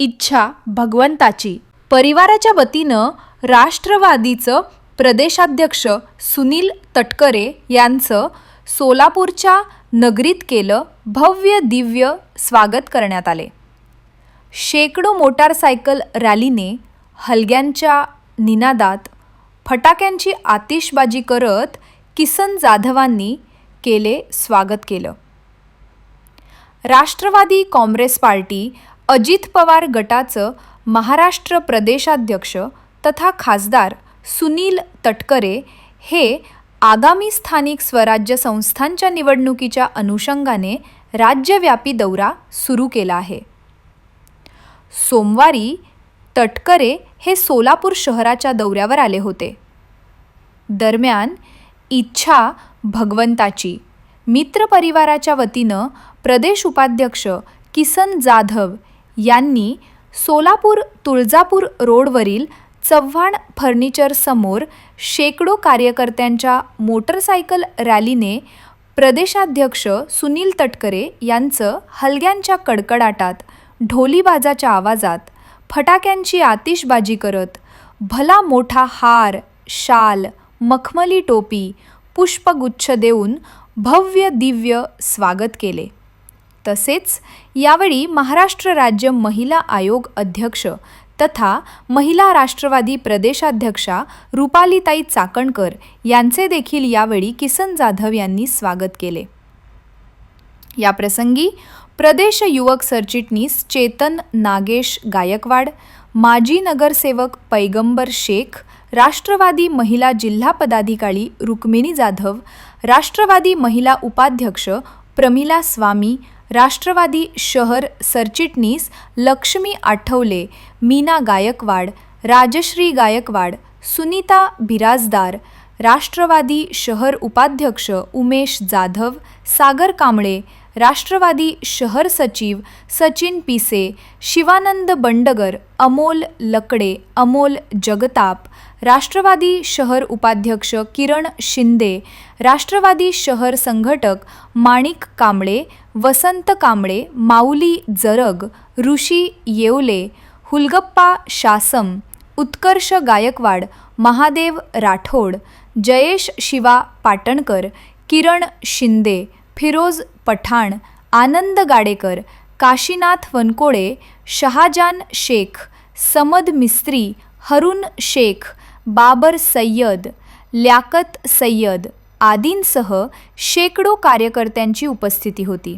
इच्छा भगवंताची. परिवाराच्या वतीनं राष्ट्रवादीचं प्रदेशाध्यक्ष सुनील तटकरे यांचं सोलापूरच्या नगरीत केलं भव्य दिव्य स्वागत करण्यात आले. शेकडो मोटारसायकल रॅलीने हलग्यांच्या निनादात फटाक्यांची आतिषबाजी करत किसन जाधवांनी केले स्वागत केलं. राष्ट्रवादी काँग्रेस पार्टी अजित पवार गटाचं महाराष्ट्र प्रदेशाध्यक्ष तथा खासदार सुनील तटकरे हे आगामी स्थानिक स्वराज्य संस्थांच्या निवडणुकीच्या अनुषंगाने राज्यव्यापी दौरा सुरू केला आहे. सोमवारी तटकरे हे सोलापूर शहराच्या दौऱ्यावर आले होते. दरम्यान इच्छा भगवंताची मित्रपरिवाराच्या वतीनं प्रदेश उपाध्यक्ष किसन जाधव यांनी सोलापूर तुळजापूर रोडवरील चव्हाण फर्निचरसमोर शेकडो कार्यकर्त्यांच्या मोटरसायकल रॅलीने प्रदेशाध्यक्ष सुनील तटकरे यांचं हलग्यांच्या कडकडाटात ढोलीबाजाच्या आवाजात फटाक्यांची आतिषबाजी करत भला मोठा हार शाल मखमली टोपी पुष्पगुच्छ देऊन भव्य दिव्य स्वागत केले. तसेच यावेळी महाराष्ट्र राज्य महिला आयोग अध्यक्ष तथा महिला राष्ट्रवादी प्रदेशाध्यक्षा रुपालीताई चाकणकर यांचे देखील यावेळी किसन जाधव यांनी स्वागत केले. याप्रसंगी प्रदेश युवक सरचिटणीस चेतन नागेश गायकवाड माजी नगरसेवक पैगंबर शेख राष्ट्रवादी महिला जिल्हा पदाधिकारी रुक्मिणी जाधव राष्ट्रवादी महिला उपाध्यक्ष प्रमिला स्वामी राष्ट्रवादी शहर सरचिटणीस लक्ष्मी आठवले मीना गायकवाड राजश्री गायकवाड सुनीता बिराजदार राष्ट्रवादी शहर उपाध्यक्ष उमेश जाधव सागर कांबळे राष्ट्रवादी शहर सचिव सचिन पिसे शिवानंद बंडगर अमोल लकडे अमोल जगताप राष्ट्रवादी शहर उपाध्यक्ष किरण शिंदे राष्ट्रवादी शहर संघटक माणिक कांबळे वसंत कांबळे माऊली जरग ऋषी येवले हुलगप्पा शासम उत्कर्ष गायकवाड महादेव राठोड जयेश शिवा पाटणकर किरण शिंदे फिरोज पठाण आनंद गाडेकर काशीनाथ वनकोळे शहाजान शेख समद मिस्त्री हरुण शेख बाबर सय्यद ल्याकत सय्यद आदींसह शेकडो कार्यकर्त्यांची उपस्थिती होती.